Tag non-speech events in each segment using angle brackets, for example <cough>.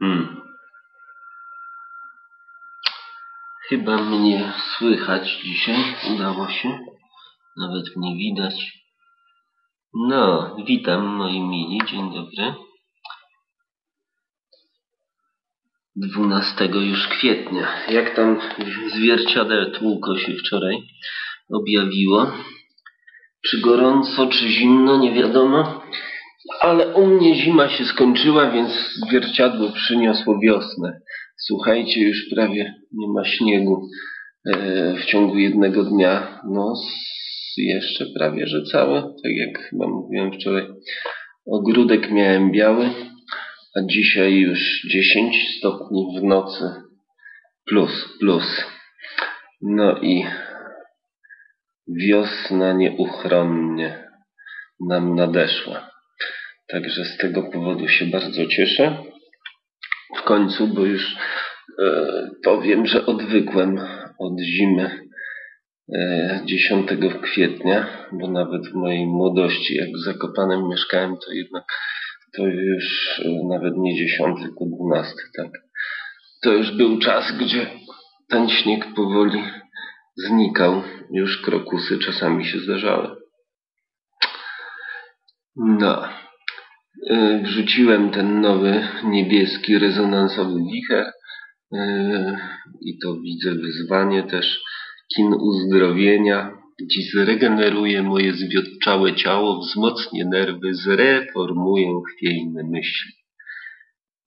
Hmm. Chyba mnie słychać dzisiaj. Udało się. Nawet mnie widać. No, witam moi mili. Dzień dobry. 12 już kwietnia. Jak tam zwierciadełko się wczoraj objawiło? Czy gorąco, czy zimno, nie wiadomo. Ale u mnie zima się skończyła, więc zwierciadło przyniosło wiosnę. Słuchajcie, już prawie nie ma śniegu e, w ciągu jednego dnia. No, jeszcze prawie, że całe, tak jak chyba mówiłem wczoraj. Ogródek miałem biały, a dzisiaj już 10 stopni w nocy. Plus, plus. No i wiosna nieuchronnie nam nadeszła. Także z tego powodu się bardzo cieszę. W końcu, bo już e, powiem, że odwykłem od zimy e, 10 kwietnia, bo nawet w mojej młodości, jak w Zakopanem mieszkałem, to jednak to już e, nawet nie 10, tylko 12, tak. To już był czas, gdzie ten śnieg powoli znikał. Już krokusy czasami się zdarzały. No. Y, wrzuciłem ten nowy niebieski rezonansowy wicher y, i to widzę wyzwanie też kin uzdrowienia. Dziś zregeneruje moje zwiotczałe ciało, wzmocnię nerwy, zreformuję chwiejne myśli.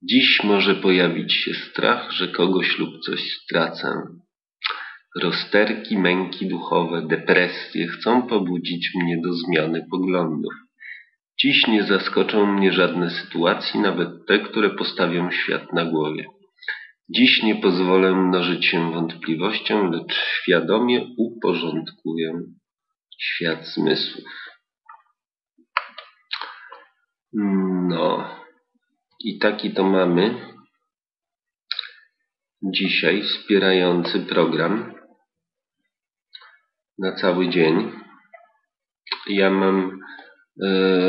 Dziś może pojawić się strach, że kogoś lub coś stracę. Rozterki, męki duchowe, depresje chcą pobudzić mnie do zmiany poglądów. Dziś nie zaskoczą mnie żadne sytuacje, nawet te, które postawią świat na głowie. Dziś nie pozwolę mnożyć się wątpliwością, lecz świadomie uporządkuję świat zmysłów. No, i taki to mamy dzisiaj wspierający program na cały dzień. Ja mam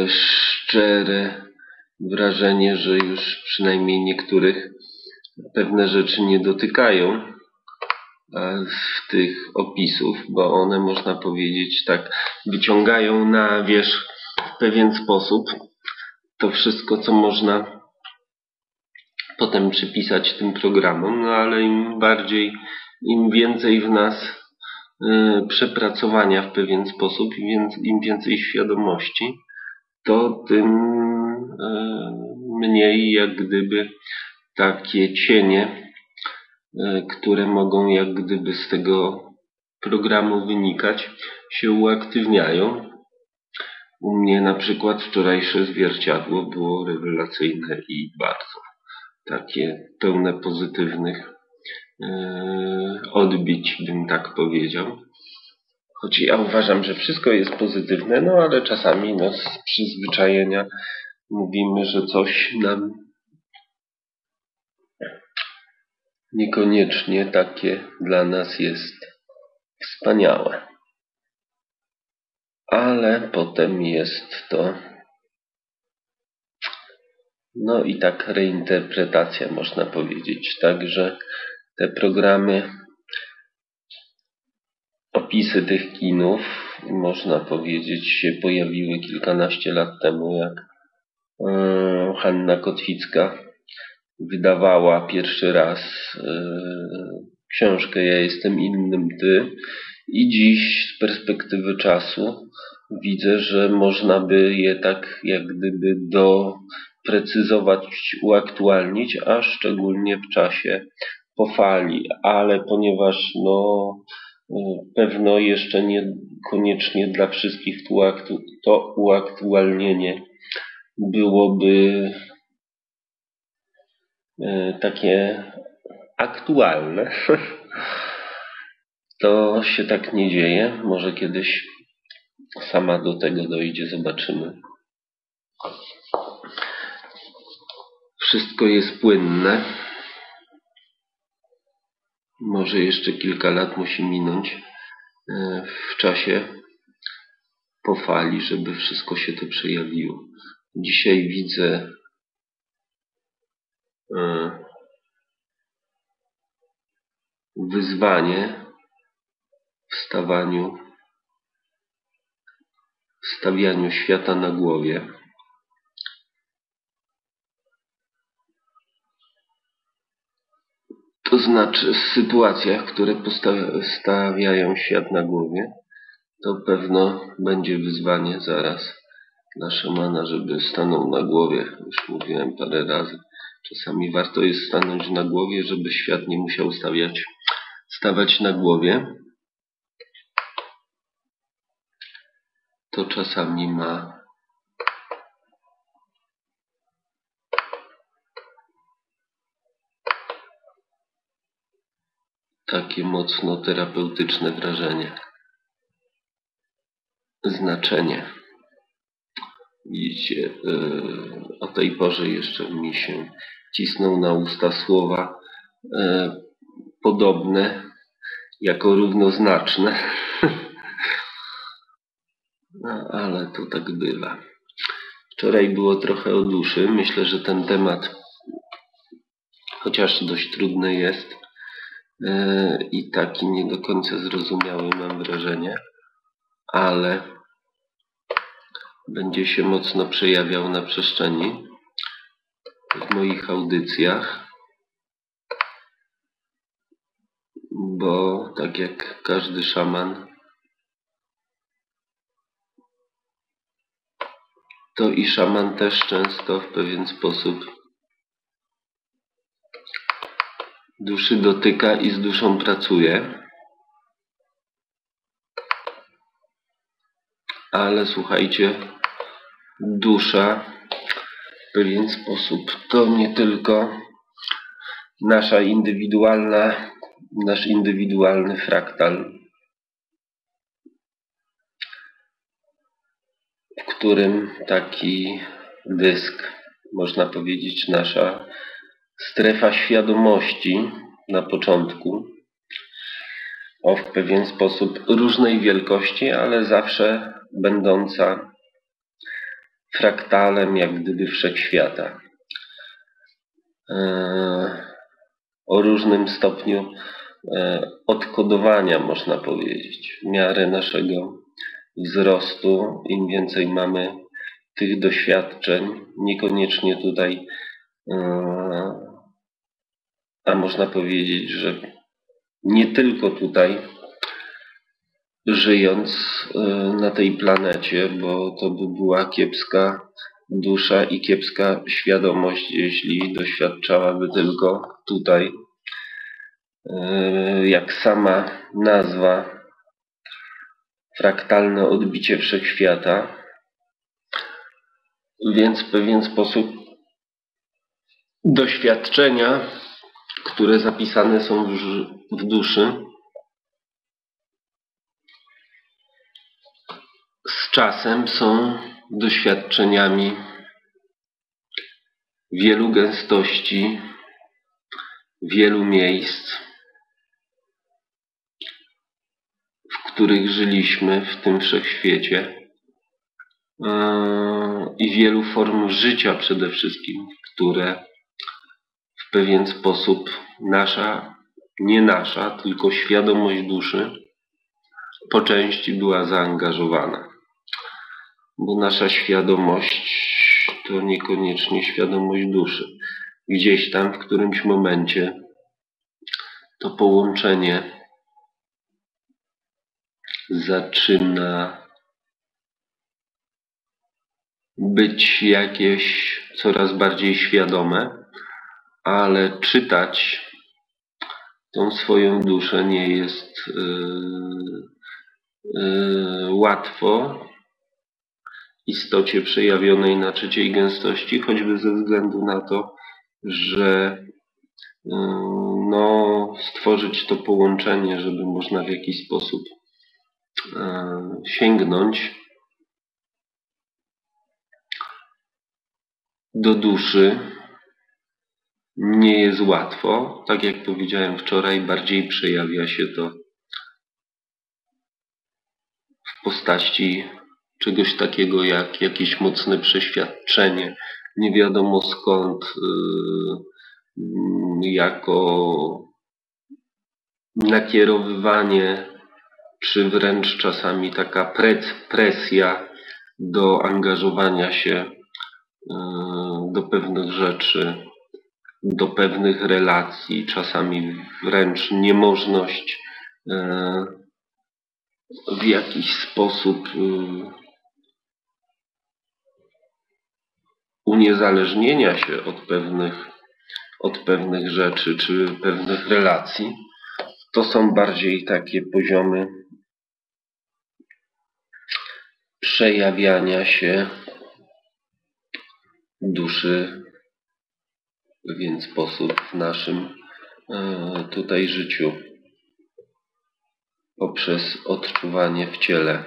szczere wrażenie, że już przynajmniej niektórych pewne rzeczy nie dotykają w tych opisów, bo one można powiedzieć tak wyciągają na wierzch w pewien sposób to wszystko, co można potem przypisać tym programom, no ale im bardziej, im więcej w nas przepracowania w pewien sposób i im więcej świadomości, to tym y, mniej jak gdyby takie cienie, y, które mogą jak gdyby z tego programu wynikać, się uaktywniają. U mnie na przykład wczorajsze zwierciadło było rewelacyjne i bardzo takie pełne pozytywnych odbić, bym tak powiedział. Choć ja uważam, że wszystko jest pozytywne, no ale czasami no, z przyzwyczajenia mówimy, że coś nam niekoniecznie takie dla nas jest wspaniałe. Ale potem jest to no i tak reinterpretacja można powiedzieć. Także te programy, opisy tych kinów, można powiedzieć, się pojawiły kilkanaście lat temu, jak e, Hanna Kotwicka wydawała pierwszy raz e, książkę Ja jestem innym ty. I dziś z perspektywy czasu widzę, że można by je tak jak gdyby doprecyzować, uaktualnić, a szczególnie w czasie po fali, ale ponieważ no, pewno jeszcze niekoniecznie dla wszystkich to uaktualnienie byłoby y, takie aktualne. <laughs> To się tak nie dzieje. Może kiedyś sama do tego dojdzie, zobaczymy. Wszystko jest płynne. Może jeszcze kilka lat musi minąć e, w czasie po fali, żeby wszystko się to przejawiło. Dzisiaj widzę e, wyzwanie w stawaniu, stawianiu świata na głowie. To znaczy sytuacjach, które stawiają świat na głowie, to pewno będzie wyzwanie zaraz dla szamana, żeby stanął na głowie. Już mówiłem parę razy. Czasami warto jest stanąć na głowie, żeby świat nie musiał stawiać, stawać na głowie. To czasami ma takie mocno terapeutyczne wrażenie. Znaczenie. Widzicie, yy, o tej porze jeszcze mi się cisną na usta słowa yy, podobne jako równoznaczne. <laughs> no, ale to tak bywa. Wczoraj było trochę o duszy. Myślę, że ten temat, chociaż dość trudny jest, E, i taki nie do końca zrozumiały mam wrażenie, ale będzie się mocno przejawiał na przestrzeni w moich audycjach, bo tak jak każdy szaman, to i szaman też często w pewien sposób duszy dotyka i z duszą pracuje. Ale słuchajcie, dusza w pewien sposób to nie tylko nasza indywidualna, nasz indywidualny fraktal, w którym taki dysk, można powiedzieć, nasza strefa świadomości na początku o w pewien sposób różnej wielkości, ale zawsze będąca fraktalem jak gdyby wszechświata. E, o różnym stopniu e, odkodowania, można powiedzieć, w miarę naszego wzrostu. Im więcej mamy tych doświadczeń, niekoniecznie tutaj e, a można powiedzieć, że nie tylko tutaj, żyjąc e, na tej planecie, bo to by była kiepska dusza i kiepska świadomość, jeśli doświadczałaby tylko tutaj, e, jak sama nazwa, fraktalne odbicie wszechświata. Więc w pewien sposób doświadczenia które zapisane są w duszy, z czasem są doświadczeniami wielu gęstości, wielu miejsc, w których żyliśmy w tym wszechświecie yy, i wielu form życia przede wszystkim, które pewien sposób nasza, nie nasza, tylko świadomość duszy po części była zaangażowana. Bo nasza świadomość to niekoniecznie świadomość duszy. Gdzieś tam w którymś momencie to połączenie zaczyna być jakieś coraz bardziej świadome ale czytać tą swoją duszę nie jest yy, yy, łatwo istocie przejawionej na trzeciej gęstości, choćby ze względu na to, że yy, no, stworzyć to połączenie, żeby można w jakiś sposób yy, sięgnąć do duszy, nie jest łatwo. Tak jak powiedziałem wczoraj, bardziej przejawia się to w postaci czegoś takiego jak jakieś mocne przeświadczenie, nie wiadomo skąd, yy, jako nakierowywanie, czy wręcz czasami taka presja do angażowania się e, do pewnych rzeczy, do pewnych relacji, czasami wręcz niemożność e, w jakiś sposób e, uniezależnienia się od pewnych, od pewnych rzeczy czy pewnych relacji, to są bardziej takie poziomy przejawiania się duszy pewien sposób w naszym e, tutaj życiu poprzez odczuwanie w ciele.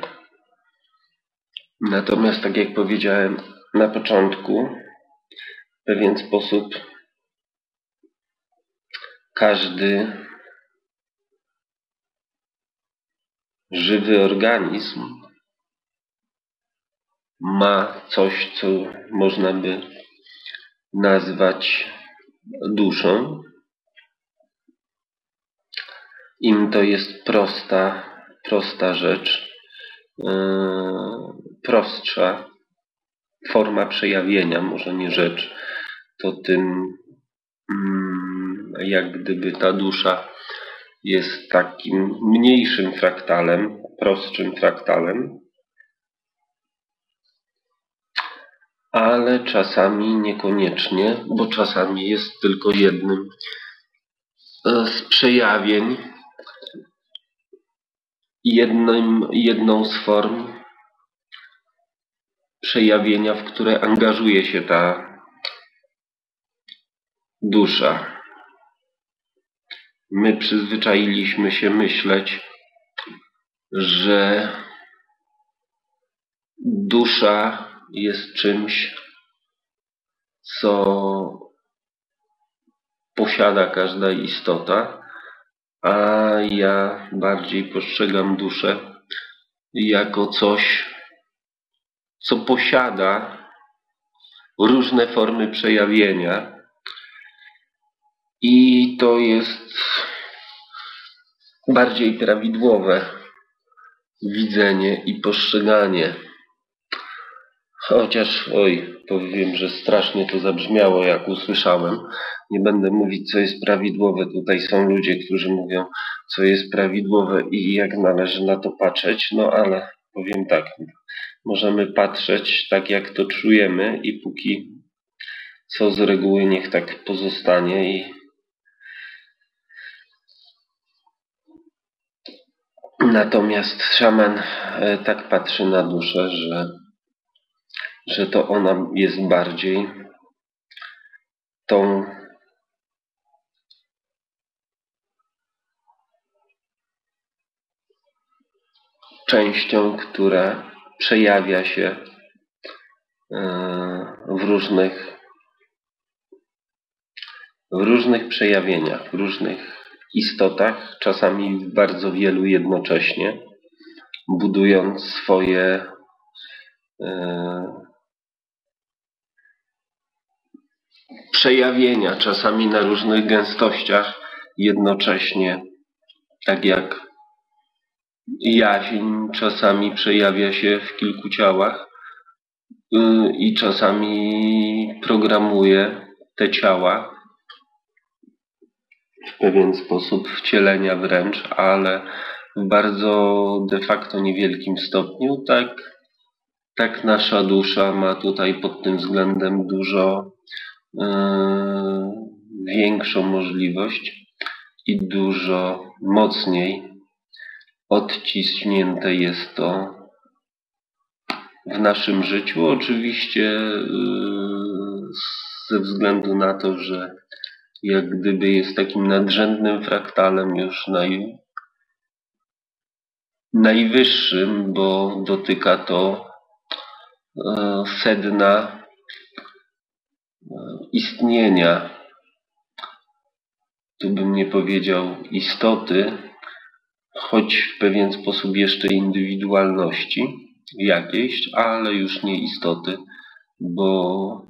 Natomiast, tak jak powiedziałem na początku, w pewien sposób każdy żywy organizm ma coś, co można by nazwać duszą. Im to jest prosta, prosta rzecz, yy, prostsza forma przejawienia, może nie rzecz, to tym yy, jak gdyby ta dusza jest takim mniejszym fraktalem, prostszym fraktalem, ale czasami niekoniecznie, bo czasami jest tylko jednym e, z przejawień, jednym, jedną z form przejawienia, w które angażuje się ta dusza. My przyzwyczailiśmy się myśleć, że dusza jest czymś, co posiada każda istota, a ja bardziej postrzegam duszę jako coś, co posiada różne formy przejawienia. I to jest bardziej prawidłowe widzenie i postrzeganie. Chociaż, oj, powiem, że strasznie to zabrzmiało, jak usłyszałem. Nie będę mówić, co jest prawidłowe. Tutaj są ludzie, którzy mówią, co jest prawidłowe i jak należy na to patrzeć. No ale powiem tak, możemy patrzeć tak, jak to czujemy i póki co z reguły niech tak pozostanie i Natomiast szaman e, tak patrzy na duszę, że że to ona jest bardziej tą częścią, która przejawia się e, w różnych w różnych przejawieniach, w różnych istotach, czasami bardzo wielu jednocześnie, budując swoje e, przejawienia, czasami na różnych gęstościach jednocześnie, tak jak jaźń czasami przejawia się w kilku ciałach y, i czasami programuje te ciała w pewien sposób wcielenia wręcz, ale w bardzo de facto niewielkim stopniu, tak, tak nasza dusza ma tutaj pod tym względem dużo większą możliwość i dużo mocniej odciśnięte jest to w naszym życiu. Oczywiście e, ze względu na to, że jak gdyby jest takim nadrzędnym fraktalem już naj, najwyższym, bo dotyka to e, sedna istnienia, tu bym nie powiedział istoty, choć w pewien sposób jeszcze indywidualności jakiejś, ale już nie istoty, bo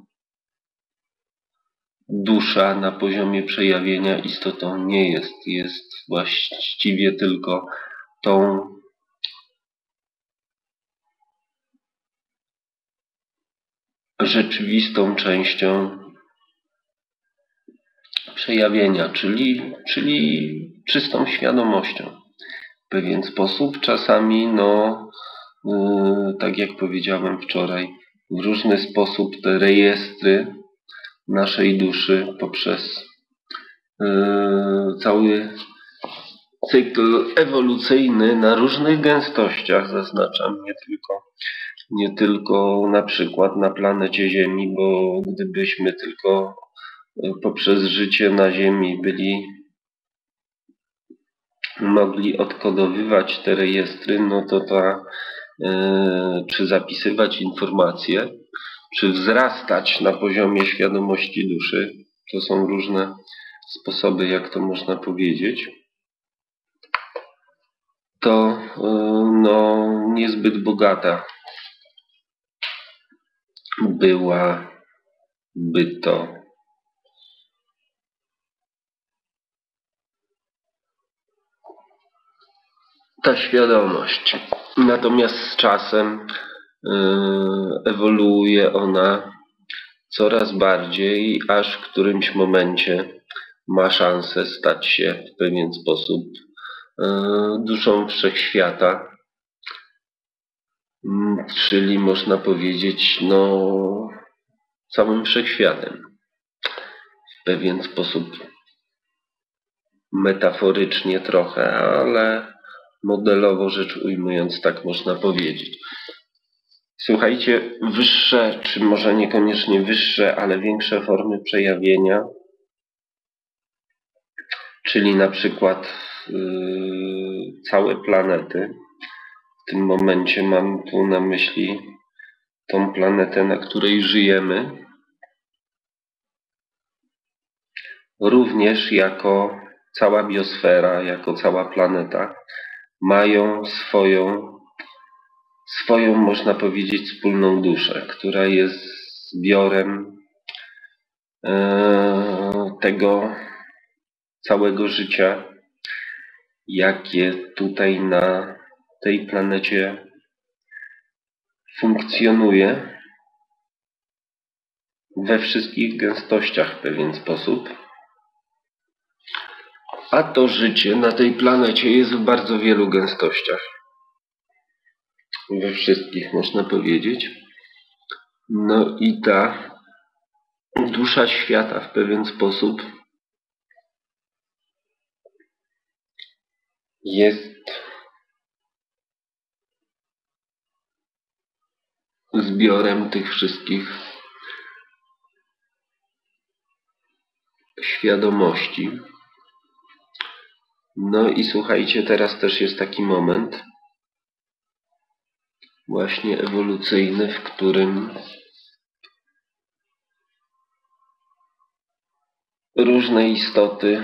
dusza na poziomie przejawienia istotą nie jest. Jest właściwie tylko tą rzeczywistą częścią przejawienia, czyli, czyli czystą świadomością. W pewien sposób czasami, no, yy, tak jak powiedziałem wczoraj, w różny sposób te rejestry naszej duszy poprzez yy, cały cykl ewolucyjny na różnych gęstościach, zaznaczam, nie tylko, nie tylko na przykład na planecie Ziemi, bo gdybyśmy tylko poprzez życie na Ziemi byli mogli odkodowywać te rejestry, no to ta, yy, czy zapisywać informacje, czy wzrastać na poziomie świadomości duszy, to są różne sposoby, jak to można powiedzieć, to yy, no, niezbyt bogata byłaby to ta świadomość. Natomiast z czasem yy, ewoluuje ona coraz bardziej, aż w którymś momencie ma szansę stać się w pewien sposób yy, duszą wszechświata. Yy, czyli można powiedzieć, no, całym wszechświatem. W pewien sposób metaforycznie trochę, ale modelowo rzecz ujmując, tak można powiedzieć. Słuchajcie, wyższe, czy może niekoniecznie wyższe, ale większe formy przejawienia, czyli na przykład yy, całe planety. W tym momencie mam tu na myśli tą planetę, na której żyjemy, również jako cała biosfera, jako cała planeta mają swoją, swoją, można powiedzieć, wspólną duszę, która jest zbiorem e, tego całego życia, jakie tutaj na tej planecie funkcjonuje we wszystkich gęstościach w pewien sposób. A to życie na tej planecie jest w bardzo wielu gęstościach. We wszystkich można powiedzieć. No i ta dusza świata w pewien sposób jest zbiorem tych wszystkich świadomości. No i słuchajcie, teraz też jest taki moment właśnie ewolucyjny, w którym różne istoty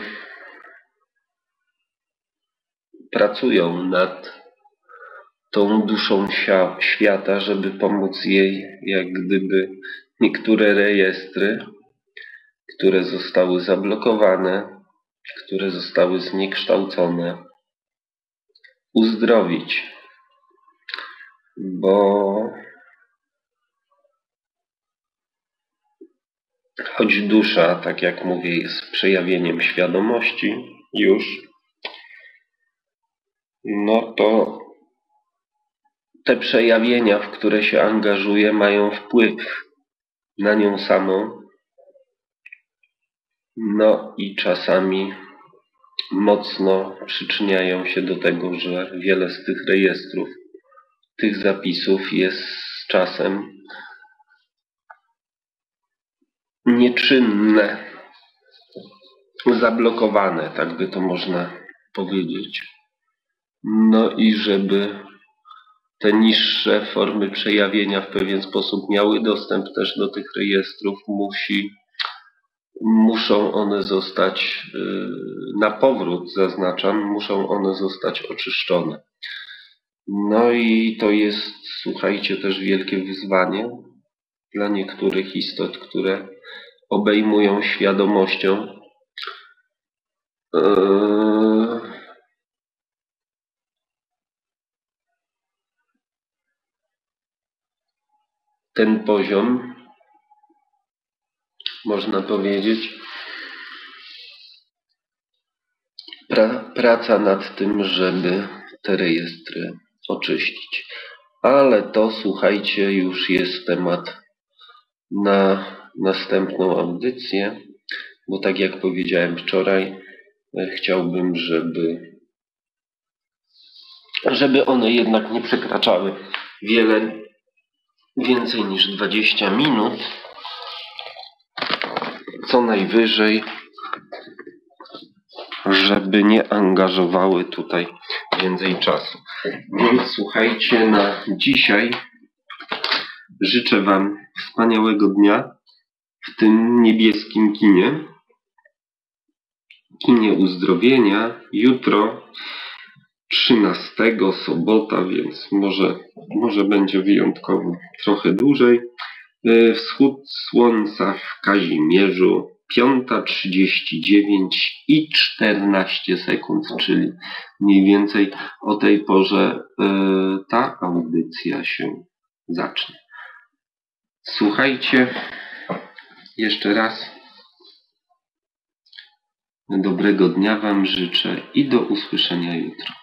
pracują nad tą duszą świata, żeby pomóc jej, jak gdyby niektóre rejestry, które zostały zablokowane, które zostały zniekształcone, uzdrowić, bo choć dusza, tak jak mówię, jest przejawieniem świadomości już, no to te przejawienia, w które się angażuje, mają wpływ na nią samą no i czasami mocno przyczyniają się do tego, że wiele z tych rejestrów, tych zapisów jest z czasem nieczynne, zablokowane, tak by to można powiedzieć. No i żeby te niższe formy przejawienia w pewien sposób miały dostęp też do tych rejestrów, musi muszą one zostać y, na powrót, zaznaczam, muszą one zostać oczyszczone. No i to jest, słuchajcie, też wielkie wyzwanie dla niektórych istot, które obejmują świadomością. Eee, ten poziom, można powiedzieć, pra, praca nad tym, żeby te rejestry oczyścić. Ale to słuchajcie, już jest temat na następną audycję, bo tak jak powiedziałem wczoraj, e, chciałbym, żeby żeby one jednak nie przekraczały wiele więcej niż 20 minut. Co najwyżej, żeby nie angażowały tutaj więcej czasu. Więc słuchajcie, na dzisiaj życzę Wam wspaniałego dnia w tym niebieskim kinie. Kinie uzdrowienia. Jutro 13 sobota, więc może, może będzie wyjątkowo trochę dłużej. E, Wschód słońca w Kazimierzu 5.39 i 14 sekund, czyli mniej więcej o tej porze e, ta audycja się zacznie. Słuchajcie jeszcze raz. Dobrego dnia Wam życzę i do usłyszenia jutro.